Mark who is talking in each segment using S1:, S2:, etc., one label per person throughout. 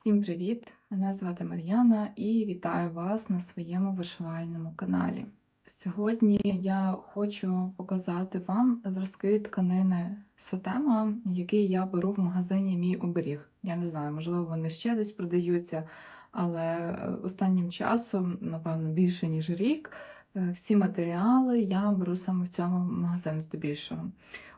S1: Всім привіт! Мене звати Мар'яна і вітаю вас на своєму вишивальному каналі. Сьогодні я хочу показати вам зразки тканини Сотема, які я беру в магазині Мій оберіг. Я не знаю, можливо, вони ще десь продаються, але е, останнім часом, напевно, більше ніж рік, е, всі матеріали я беру саме в цьому магазині здебільшого.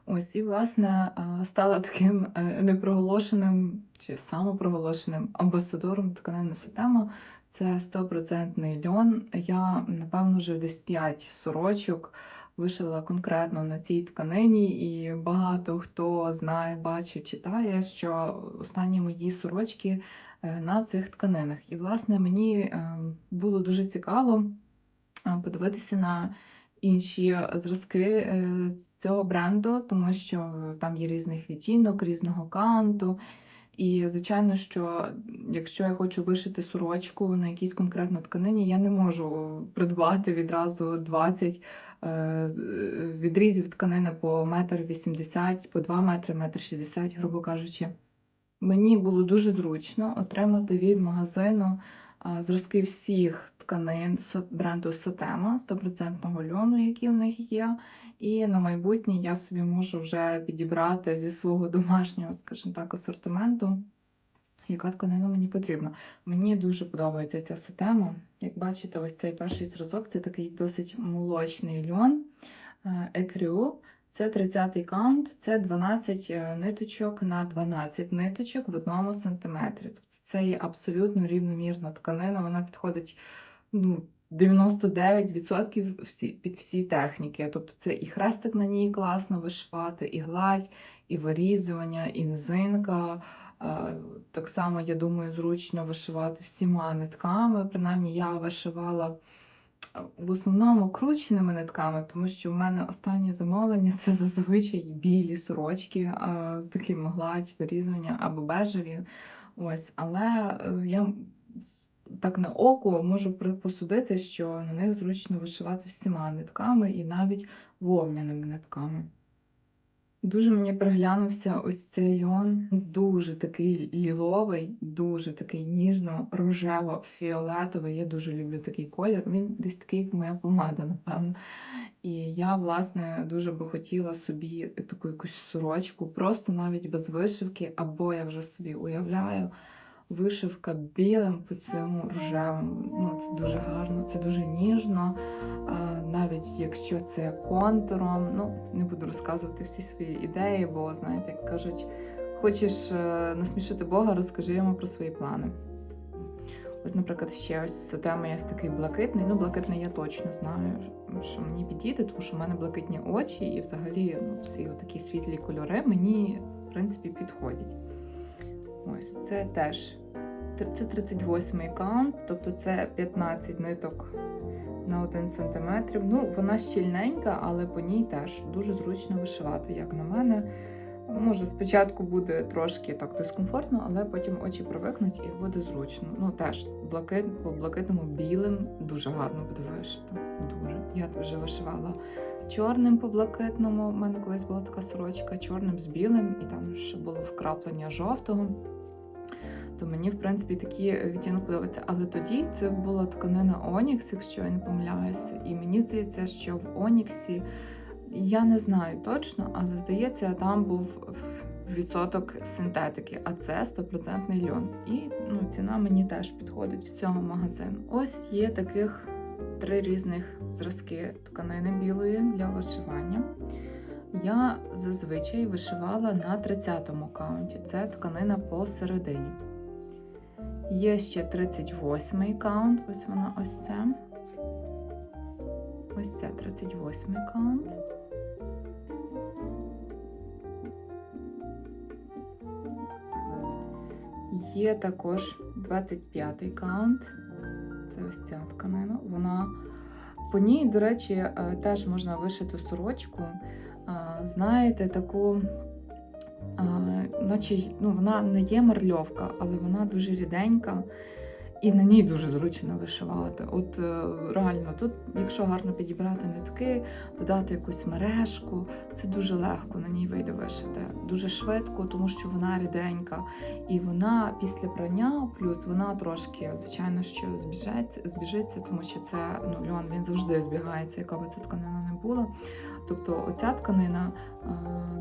S1: Ось, і, власне, стала таким е, непроголошеним чи самопроголошеним амбасадором тканини Сотема. Це 100% льон. Я, напевно, вже десь 5 сорочок вишила конкретно на цій тканині, і багато хто знає, бачить, читає, що останні мої сорочки е, на цих тканинах. І, власне, мені е, було дуже цікаво е, подивитися на інші зразки е, цього бренду, тому що там є різних відтінок, різного канту. І, звичайно, що якщо я хочу вишити сорочку на якійсь конкретно тканині, я не можу придбати відразу 20 е, відрізів тканини по метр 80, по 2 метри, метр 60, грубо кажучи. Мені було дуже зручно отримати від магазину зразки всіх тканин бренду Сотема 100% льону, які в них є. І на майбутнє я собі можу вже підібрати зі свого домашнього, скажімо так, асортименту, яка тканина мені потрібна. Мені дуже подобається ця сотема. Як бачите, ось цей перший зразок це такий досить молочний льон. е, Екрю. Це 30-й каунт, це 12 е, ниточок на 12 ниточок в одному сантиметрі. Тобто це є абсолютно рівномірна тканина, вона підходить ну, 99% всі, під всі техніки. Тобто це і хрестик на ній класно вишивати, і гладь, і вирізування, і низинка. Е, Так само, я думаю, зручно вишивати всіма нитками. Принаймні, я вишивала е, в основному крученими нитками, тому що в мене останнє замовлення це зазвичай білі сорочки, е, такі гладь, вирізування або бежеві. Ось, але я так на око можу посудити, що на них зручно вишивати всіма нитками і навіть вовняними нитками. Дуже мені приглянувся ось цей льон, дуже такий ліловий, дуже такий ніжно-рожево-фіолетовий. Я дуже люблю такий колір. Він десь такий, як моя помада, напевно. І я, власне, дуже би хотіла собі таку якусь сорочку, просто навіть без вишивки, або я вже собі уявляю. Вишивка білим по цьому рожевому. Ну, це дуже гарно, це дуже ніжно. Навіть якщо це контуром, ну не буду розказувати всі свої ідеї, бо знаєте, як кажуть, хочеш е, насмішити Бога, розкажи йому про свої плани. Ось, наприклад, ще ось сотема є такий блакитний. Ну, блакитний я точно знаю, що мені підійде, тому що в мене блакитні очі, і взагалі ну, всі такі світлі кольори мені, в принципі, підходять. Ось це теж це 38 каунт, тобто це 15 ниток на 1 см. Ну, вона щільненька, але по ній теж дуже зручно вишивати, як на мене. Може, спочатку буде трошки так дискомфортно, але потім очі привикнуть і буде зручно. Ну, теж блакит, по блакитному білим дуже гарно буде вишити. Дуже. Я вже вишивала чорним по блакитному. У мене колись була така сорочка, чорним з білим, і там ще було вкраплення жовтого. То мені, в принципі, такі відтінок подобаються. Але тоді це була тканина Онікс, якщо я не помиляюся. І мені здається, що в Оніксі я не знаю точно, але здається, там був відсоток синтетики, а це 100% льон. І ну, ціна мені теж підходить в цьому магазину. Ось є таких три різних зразки тканини білої для вишивання. Я зазвичай вишивала на 30-му каунті. Це тканина посередині. Є ще 38-й каунт, ось вона ось це. Ось це 38-й каунт. Є також 25-й каунт. Це ось ця тканина. Вона по ній, до речі, е, теж можна вишити сорочку. Знаєте, таку, а, наче ну, вона не є марльовка, але вона дуже ріденька. І на ній дуже зручно вишивати. От е, реально, тут, якщо гарно підібрати нитки, додати якусь мережку, це дуже легко на ній вийде вишити. Дуже швидко, тому що вона ріденька. І вона після прання, плюс вона трошки, звичайно, що збіжеться, збіжиться, тому що це ну, льон він завжди збігається, яка би ця тканина не була. Тобто оця тканина е,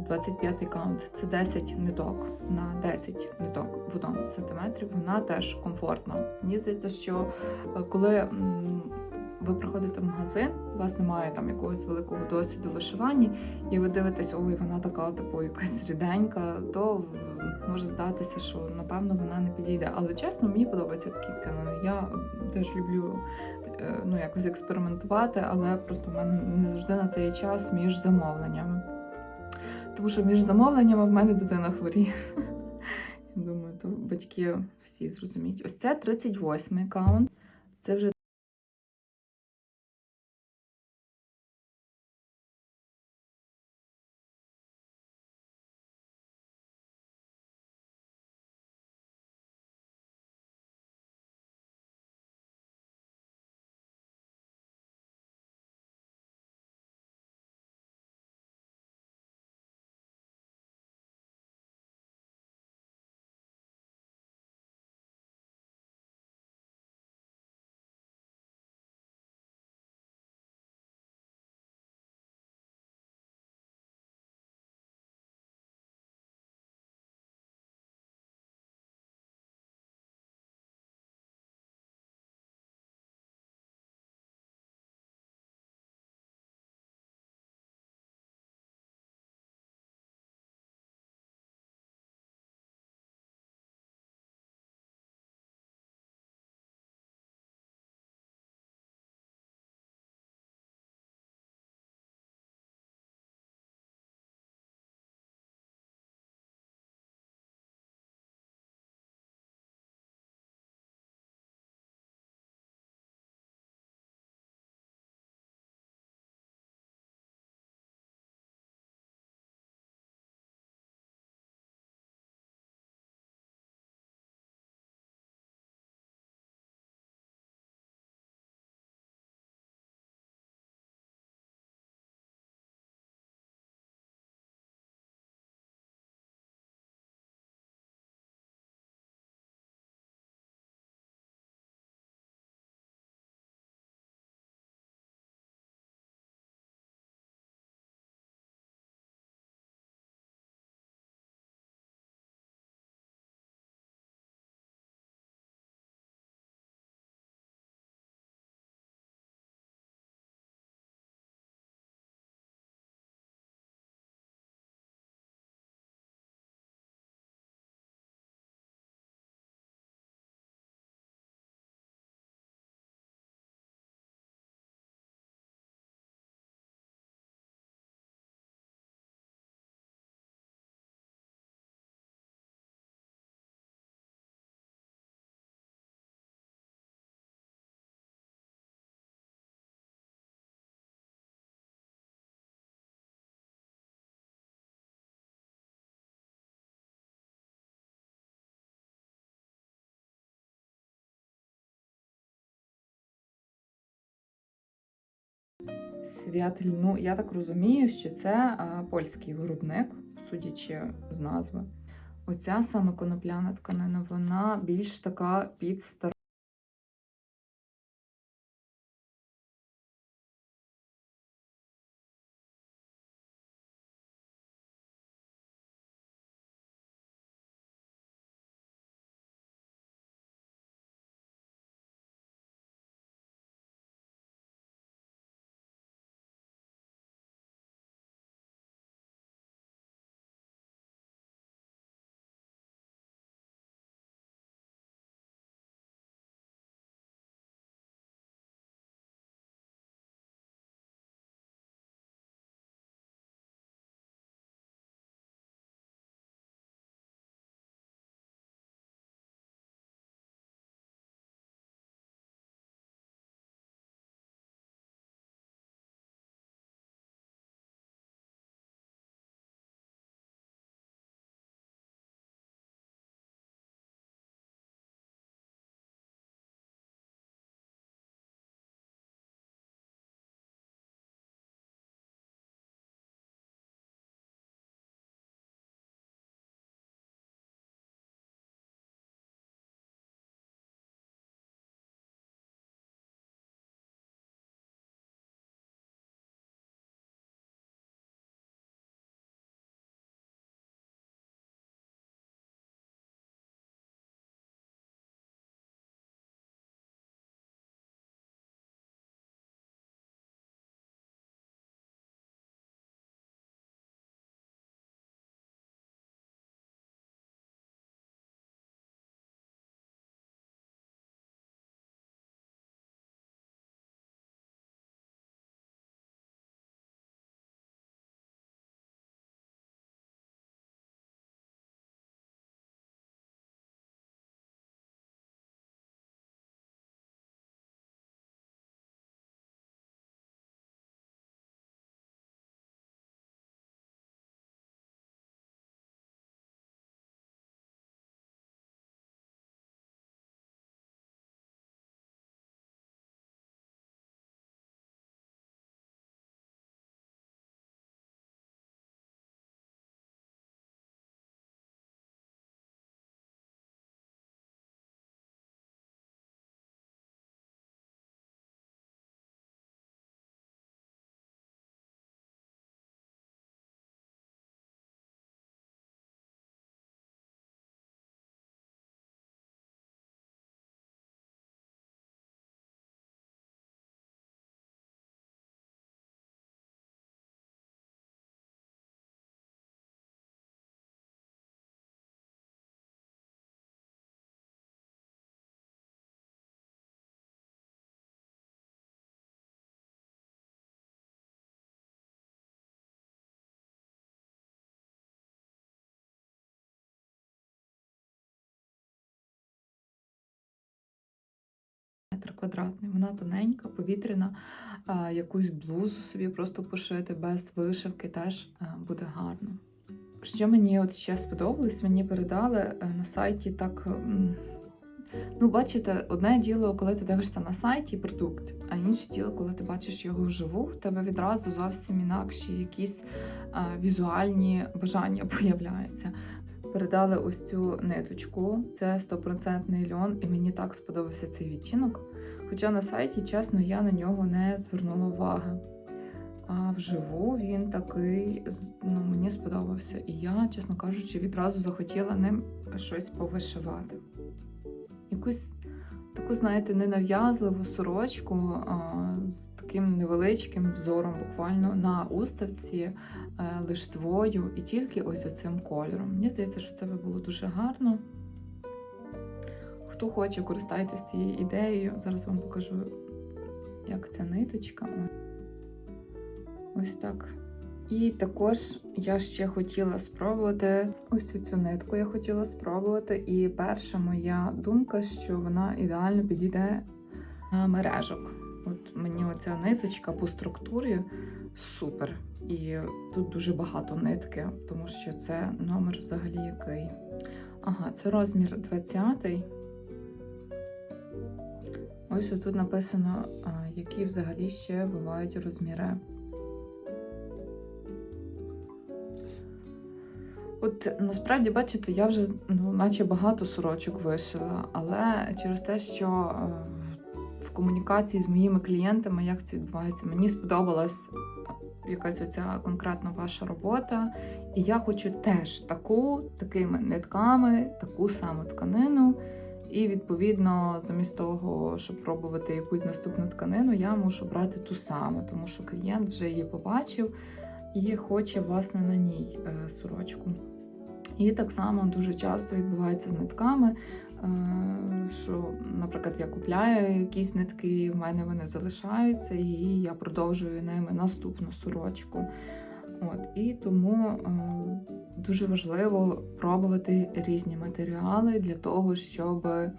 S1: 25 каунт це 10 ниток на 10 ниток в одному сантиметрі. Вона теж комфортна. Мені здається, що е, коли ви приходите в магазин, у вас немає там якогось великого досвіду в вишиванні, і ви дивитесь, ой, вона така, типу, якась ріденька, то може здатися, що напевно вона не підійде. Але чесно, мені подобаються такі тканини. Я теж люблю е, ну, якось експериментувати, але просто в мене не завжди на це є час між замовленнями. Тому що між замовленнями в мене дитина хворіє. Я думаю, то батьки всі зрозуміють. Ось це 38 аккаунт. Це вже Свят льну. Я так розумію, що це польський виробник, судячи з назви. Оця саме конопляна тканина, вона більш така під метр квадратний. Вона тоненька, повітряна, якусь блузу собі просто пошити без вишивки теж буде гарно. Що мені от ще сподобалось, мені передали е, на сайті так. Ну, бачите, одне діло, коли ти дивишся на сайті продукт, а інше діло, коли ти бачиш його вживу, в тебе відразу зовсім інакші якісь а, візуальні бажання появляються. Передали ось цю ниточку, це стопроцентний льон, і мені так сподобався цей відтінок. Хоча на сайті, чесно, я на нього не звернула уваги. А вживу він такий, ну, мені сподобався. І я, чесно кажучи, відразу захотіла ним щось повишивати. Якусь таку, знаєте, ненав'язливу сорочку а, з таким невеличким взором, буквально на уставці е, лиштвою і тільки ось оцим кольором. Мені здається, що це би було дуже гарно. Хто хоче, користайтесь цією ідеєю. Зараз вам покажу, як ця ниточка. Ось так. І також я ще хотіла спробувати ось цю нитку. Я хотіла спробувати. І перша моя думка, що вона ідеально підійде на мережок. От мені оця ниточка по структурі супер. І тут дуже багато нитки, тому що це номер взагалі який. Ага, це розмір 20. Ось тут написано, які взагалі ще бувають розміри. От насправді, бачите, я вже ну, наче багато сорочок вишила, але через те, що е, в комунікації з моїми клієнтами, як це відбувається, мені сподобалась якась оця конкретна ваша робота. І я хочу теж таку, такими нитками, таку саму тканину. І відповідно, замість того, щоб пробувати якусь наступну тканину, я мушу брати ту саму, тому що клієнт вже її побачив і хоче власне на ній е, сорочку. І так само дуже часто відбувається з нитками, е, що, наприклад, я купляю якісь нитки, в мене вони залишаються, і я продовжую ними наступну сорочку. От, І тому е, дуже важливо пробувати різні матеріали для того, щоб е,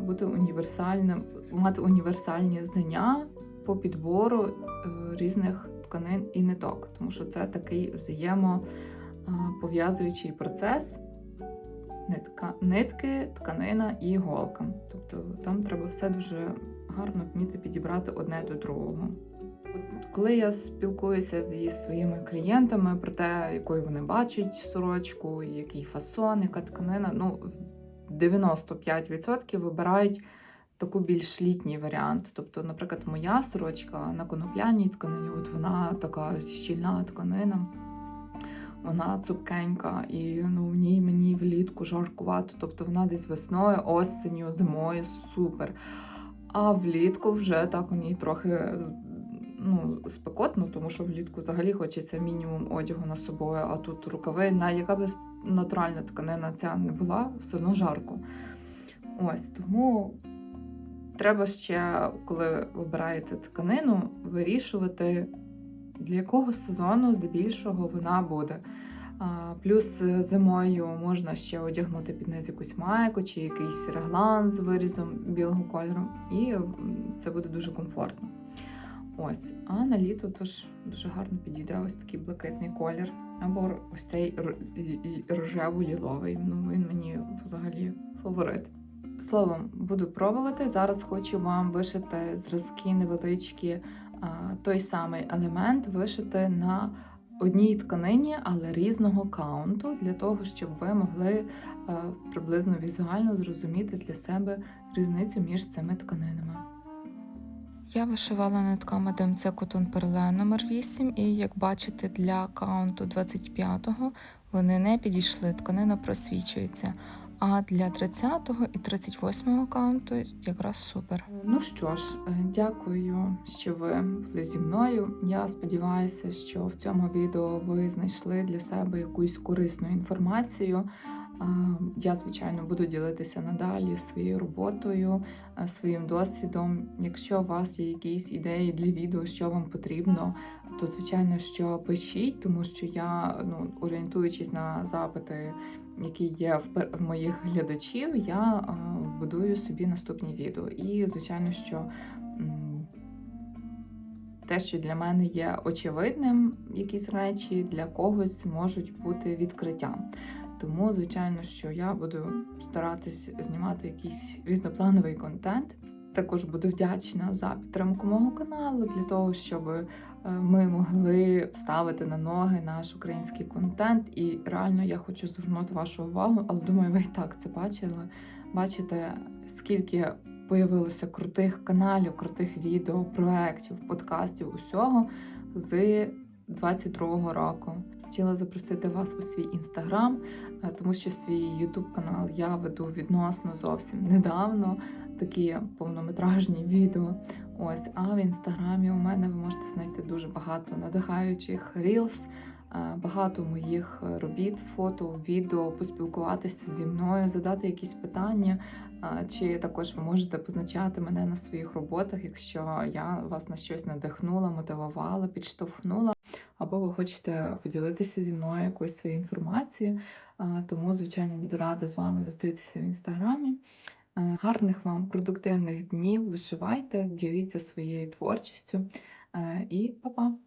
S1: бути універсальним, мати універсальні знання по підбору е, різних тканин і ниток, тому що це такий взаємопов'язуючий процес. Нитка, нитки, тканина і іголка. Тобто там треба все дуже гарно вміти підібрати одне до другого. Коли я спілкуюся зі своїми клієнтами про те, якою вони бачать сорочку, який фасон, яка тканина, ну 95% вибирають таку більш літній варіант. Тобто, наприклад, моя сорочка на конопляній тканині, от вона така щільна тканина. Вона цупкенька, і ну, в ній мені влітку жаркувато. Тобто вона десь весною, осенью, зимою супер. А влітку вже так у ній трохи ну, спекотно, тому що влітку взагалі хочеться мінімум одягу на собою, а тут рукави, на яка б натуральна тканина ця не була, все одно жарко. Ось тому треба ще, коли вибираєте тканину, вирішувати, для якого сезону здебільшого вона буде. Плюс зимою можна ще одягнути під низ якусь майку чи якийсь реглан з вирізом білого кольору, і це буде дуже комфортно. Ось, а на літо тож дуже гарно підійде ось такий блакитний колір. Або ось цей рожево-ліловий. Ну, він мені взагалі фаворит. Словом, буду пробувати. Зараз хочу вам вишити зразки невеличкі, той самий елемент вишити на одній тканині, але різного каунту, для того, щоб ви могли приблизно візуально зрозуміти для себе різницю між цими тканинами. Я вишивала нитками DMC Cotton Perle номер 8 і як бачите, для каунту 25-го вони не підійшли, тканина просвічується. А для 30-го і 38-го каунту якраз супер. Ну що ж, дякую, що ви були зі мною. Я сподіваюся, що в цьому відео ви знайшли для себе якусь корисну інформацію. Я, звичайно, буду ділитися надалі своєю роботою, своїм досвідом. Якщо у вас є якісь ідеї для відео, що вам потрібно, то звичайно, що пишіть, тому що я, ну, орієнтуючись на запити, які є в, моїх глядачів, я будую собі наступні відео. І, звичайно, що. те, що для мене є очевидним, якісь речі для когось можуть бути відкриттям. Тому, звичайно, що я буду старатись знімати якийсь різноплановий контент. Також буду вдячна за підтримку мого каналу для того, щоб е, ми могли ставити на ноги наш український контент. І реально я хочу звернути вашу увагу, але думаю, ви і так це бачили. Бачите, скільки появилося крутих каналів, крутих відео, проєктів, подкастів, усього з 22-го року. Хотіла запросити вас у свій інстаграм, тому що свій ютуб канал я веду відносно зовсім недавно. Такі повнометражні відео. Ось, а в інстаграмі у мене ви можете знайти дуже багато надихаючих рілс, е, багато моїх робіт, фото, відео, поспілкуватися зі мною, задати якісь питання. Чи також ви можете позначати мене на своїх роботах, якщо я вас на щось надихнула, мотивувала, підштовхнула, або ви хочете поділитися зі мною якоюсь своєю інформацією. Тому, звичайно, буду рада з вами зустрітися в інстаграмі. Е, Гарних вам продуктивних днів, вишивайте, діліться своєю творчістю Е, і па-па!